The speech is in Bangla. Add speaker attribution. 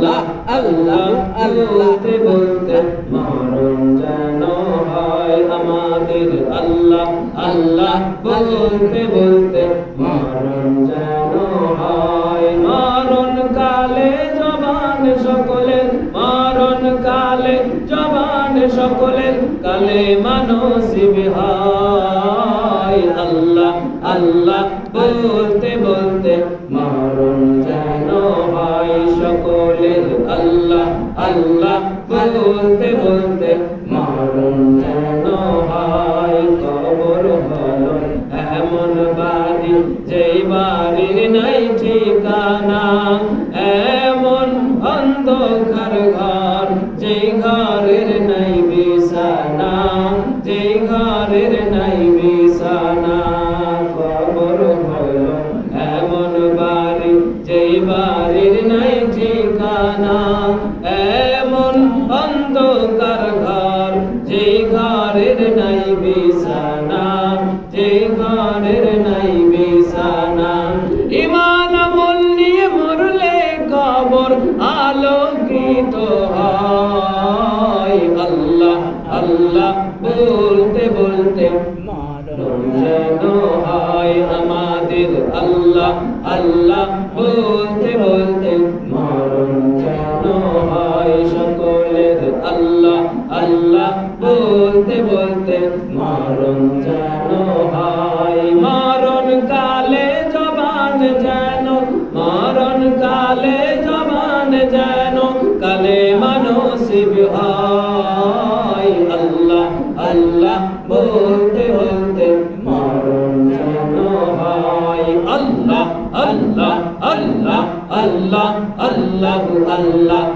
Speaker 1: আল্লাহ আল্লাহ বলতে বলতে মরণ যেন হয় আমাদের আল্লাহ আল্লাহ বলতে বলতে মরণ যেন হয়। মরণ কালে জবান সকলের মরণ কালে জবান সকলের কালে মানসিব হয়। আল্লাহ আল্লাহ বলতে আল্লাহ আল্লাহ বলতে বলতে কবর এমন বাড়ি বাড়ির নাই ঠিকানা। এমন অন্ধকার ঘর, যেই ঘরের নাই বিছানা, যেই ঘরের নাই বিছানা। কবর হলো এমন বাড়ি, যেই নাই ঠিকানা এমন অন্ধকার ঘর যেই ঘরের নাই বিছানা যেই ঘরের নাই বিছানা। ইমান আমল মরলে কবর আলোকিত হয়। আল্লাহ আল্লাহ বলতে বলতে হয় আমাদের। আল্লাহ আল্লাহ বলতে বলতে বলতে বলতে মরণ যেন হয়। মরণ কালে জবান যেন, মরণ কালে জবান যেন, কালে মানসিব হয়। আল্লাহ আল্লাহ বলতে বলতে মরণ যেন হয়। আল্লাহ আল্লাহ আল্লাহ আল্লাহ আল্লাহ আল্লাহ।